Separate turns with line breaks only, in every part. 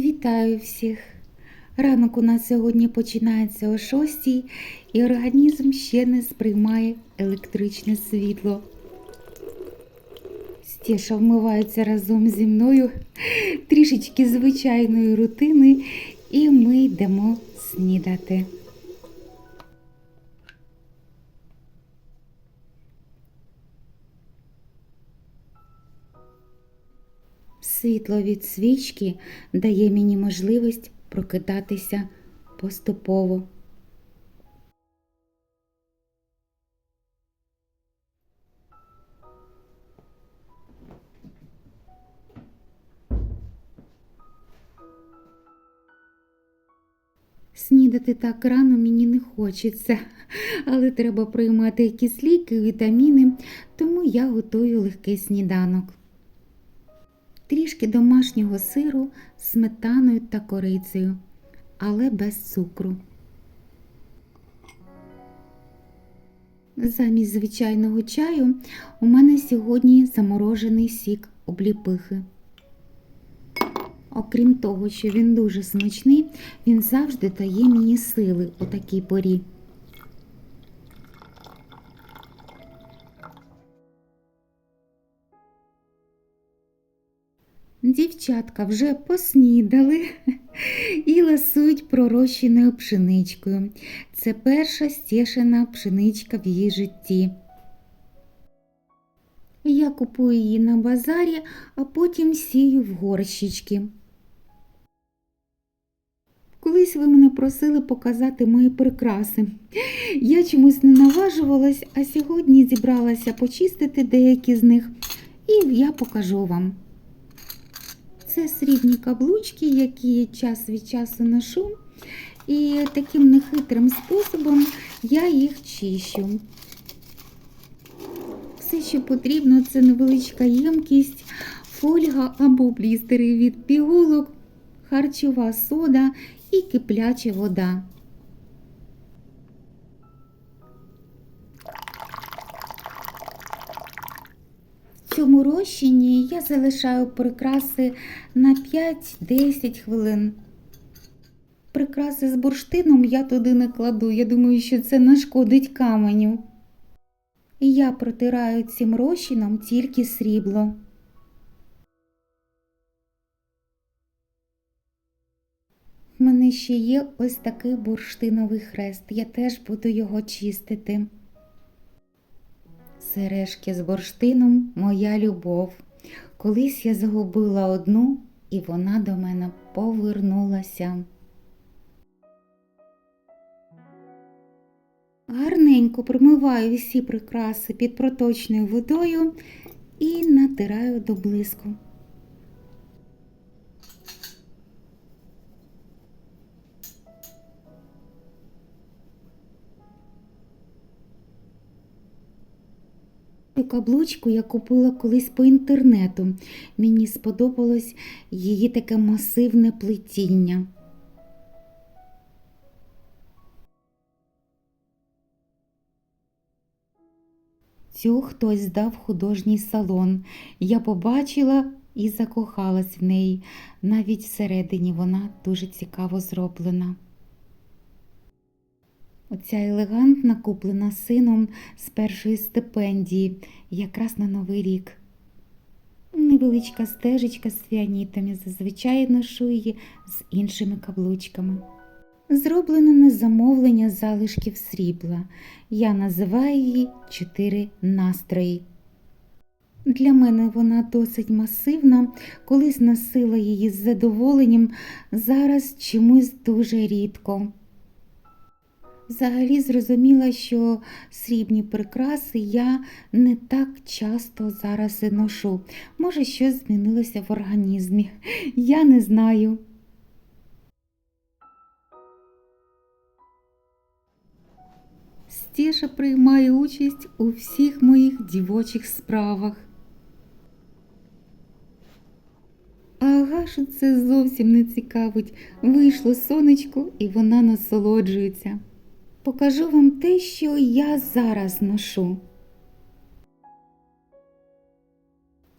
Вітаю всіх! Ранок у нас сьогодні починається о 6 і організм ще не сприймає електричне світло. Стеша вмивається разом зі мною трішечки звичайної рутини, і ми йдемо снідати. Світло від свічки дає мені можливість прокидатися поступово. Снідати так рано мені не хочеться, але треба приймати якісь ліки, вітаміни, тому я готую легкий сніданок трішки домашнього сиру з сметаною та корицею, але без цукру. Замість звичайного чаю у мене сьогодні заморожений сік обліпихи. Окрім того, що він дуже смачний, він завжди дає мені сили у такій порі. Дівчатка вже поснідали і ласують пророщеною пшеничкою. Це перша стішена пшеничка в її житті. Я купую її на базарі, а потім сію в горщички. Колись ви мене просили показати мої прикраси. Я чомусь не наважувалась, а сьогодні зібралася почистити деякі з них, і я покажу вам. Це срібні каблучки, які час від часу ношу. І таким нехитрим способом я їх чищу. Все, що потрібно, це невеличка ємкість, фольга або блістери від пігулок, харчова сода і кипляча вода. Цьому розчині я залишаю прикраси на 5-10 хвилин. Прикраси з бурштином я туди не кладу. Я думаю, що це нашкодить каменю. І я протираю цим розчином тільки срібло. У мене ще є ось такий бурштиновий хрест. Я теж буду його чистити. Сережки з бурштином моя любов. Колись я загубила одну, і вона до мене повернулася. Гарненько промиваю всі прикраси під проточною водою і натираю до блиску. Каблучку я купила колись по інтернету. Мені сподобалось її таке масивне плетіння. Цю хтось здав художній салон. Я побачила і закохалась в неї. Навіть всередині вона дуже цікаво зроблена. Оця елегантна куплена сином з першої стипендії, якраз на Новий рік. Невеличка стежечка з фіанітами, зазвичай ношу її з іншими каблучками. Зроблена на замовлення залишків срібла. Я називаю її чотири настрої. Для мене вона досить масивна, колись носила її з задоволенням, зараз чомусь дуже рідко. Взагалі зрозуміла, що срібні прикраси я не так часто зараз ношу. Може, щось змінилося в організмі. Я не знаю. Стеша приймає участь у всіх моїх дівочих справах. Агашу це зовсім не цікавить. Вийшло сонечко, і вона насолоджується. Покажу вам те, що я зараз ношу.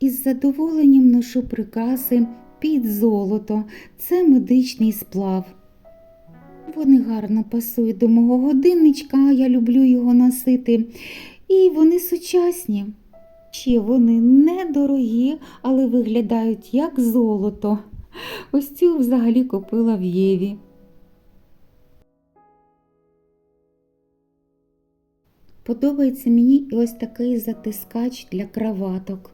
Із задоволенням ношу прикраси під золото. Це медичний сплав. Вони гарно пасують до мого годинничка, я люблю його носити. І вони сучасні. Ще вони недорогі, але виглядають як золото. Ось цю взагалі купила в Єві. Подобається мені і ось такий затискач для краваток.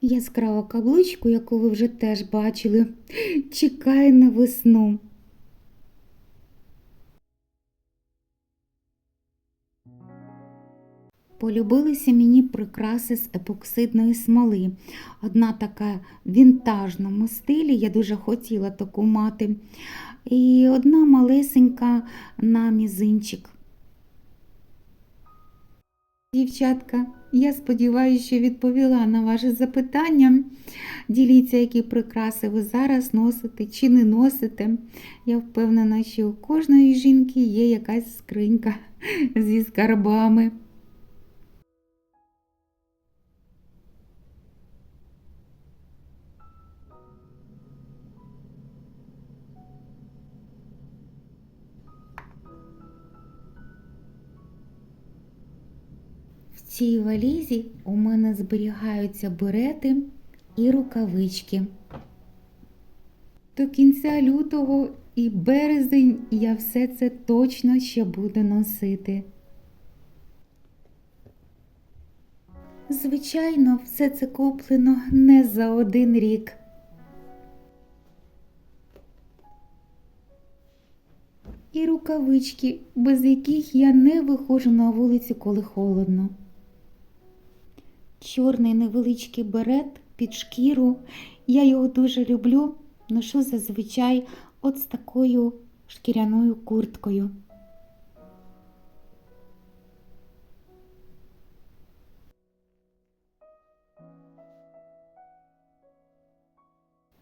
Яскраву каблучку, яку ви вже теж бачили, чекає на весну. Полюбилися мені прикраси з епоксидної смоли. Одна така в вінтажному стилі, я дуже хотіла таку мати. І одна малесенька на мізинчик. Дівчатка, я сподіваюся, що відповіла на ваше запитання. Діліться, які прикраси ви зараз носите чи не носите. Я впевнена, що у кожної жінки є якась скринька зі скарбами. Цій валізі у мене зберігаються берети і рукавички. До кінця лютого і березень я все це точно ще буду носити. Звичайно, все це куплено не за один рік. І рукавички, без яких я не виходжу на вулицю, коли холодно. Чорний невеличкий берет під шкіру. Я його дуже люблю. Ношу зазвичай от з такою шкіряною курткою.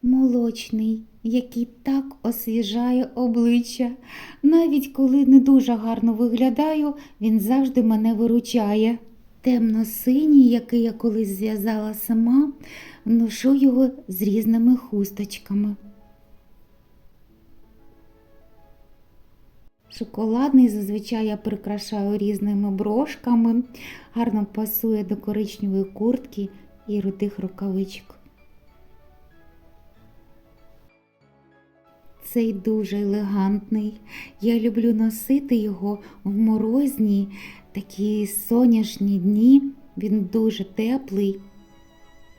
Молочний, який так освіжає обличчя. Навіть коли не дуже гарно виглядаю, він завжди мене виручає. Темно-синій, який я колись зв'язала сама, ношу його з різними хусточками. Шоколадний зазвичай я прикрашаю різними брошками, гарно пасує до коричневої куртки і рудих рукавичок. Цей дуже елегантний. Я люблю носити його в морозні такі сонячні дні. Він дуже теплий,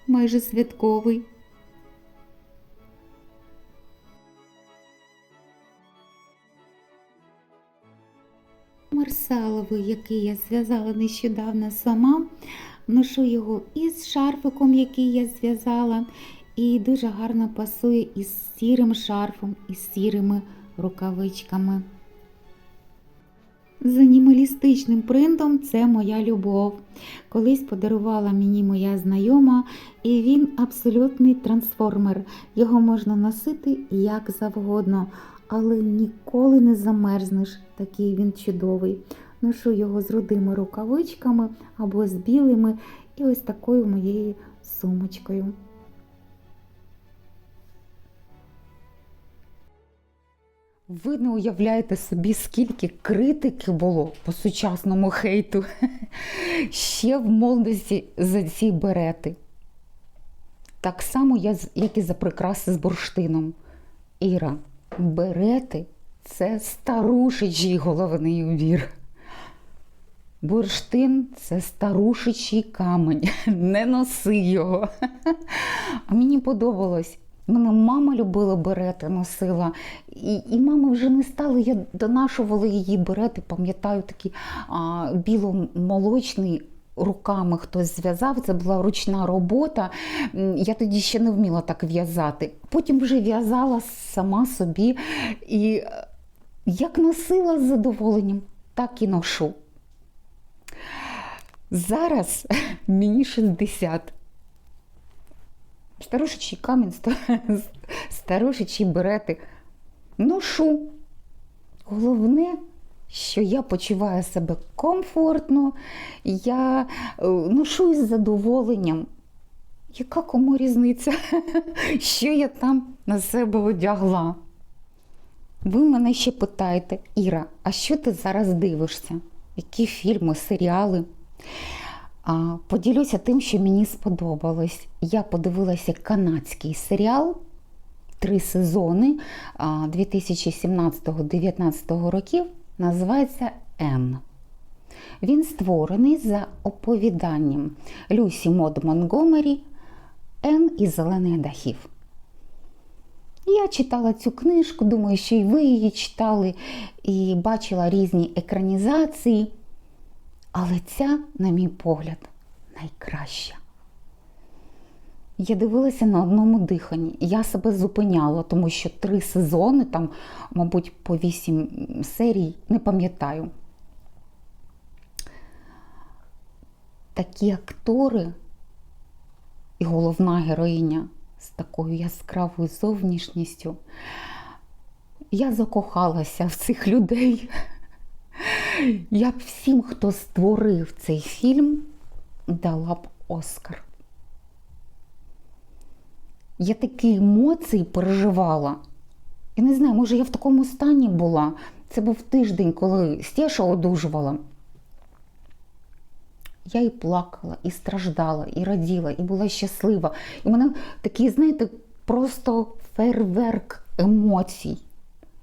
майже святковий. Марсаловий, який я зв'язала нещодавно сама. Ношу його із шарфиком, який я зв'язала, і дуже гарно пасує із сірим шарфом, із сірими рукавичками. З анімалістичним принтом це моя любов. Колись подарувала мені моя знайома, і він абсолютний трансформер. Його можна носити як завгодно, але ніколи не замерзнеш. Такий він чудовий. Ношу його з рудими рукавичками або з білими, і ось такою моєю сумочкою.
Ви не уявляєте собі, скільки критики було по сучасному хейту ще в молодості за ці берети. Так само, як і за прикраси з бурштином. Іра, берети це старушичий головний убір. Бурштин це старушичий камень. Не носи його. А мені подобалось. Мене мама любила берети, носила. І, і мама вже не стала. Я донашувала її берети, пам'ятаю, такий біло-молочний. Руками хтось зв'язав, це була ручна робота. Я тоді ще не вміла так в'язати. Потім вже в'язала сама собі. І е, як носила з задоволенням, так і ношу. Зараз мені 60. Старушечий камінь, ста- старушечі берети. Ношу. Головне що я почуваю себе комфортно, я е, ношу із задоволенням. Яка кому різниця, що я там на себе одягла? Ви мене ще питаєте, Іра, а що ти зараз дивишся? Які фільми, серіали? Поділюся тим, що мені сподобалось. Я подивилася канадський серіал три сезони 2017-2019 років. Називається Н. Він створений за оповіданням Люсі Мод Монгомері Н із зелених дахів. Я читала цю книжку, думаю, що і ви її читали, і бачила різні екранізації. Але ця, на мій погляд, найкраща. Я дивилася на одному диханні. Я себе зупиняла, тому що три сезони, там, мабуть, по вісім серій, не пам'ятаю. Такі актори і головна героїня з такою яскравою зовнішністю. Я закохалася в цих людей. Я б всім, хто створив цей фільм, дала б Оскар. Я такі емоції переживала. Я не знаю, може, я в такому стані була. Це був тиждень, коли Стеша одужувала. Я і плакала, і страждала, і раділа, і була щаслива. І в мене такий, знаєте, просто фейерверк емоцій.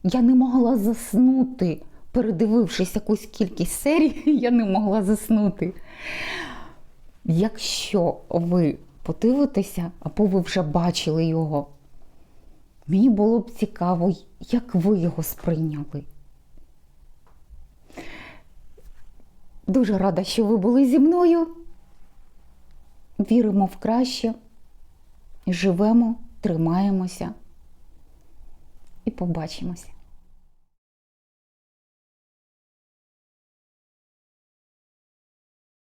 Я не могла заснути, передивившись якусь кількість серій, я не могла заснути. Якщо ви подивитеся, або ви вже бачили його, мені було б цікаво, як ви його сприйняли. Дуже рада, що ви були зі мною. Віримо в краще, живемо, тримаємося і побачимося.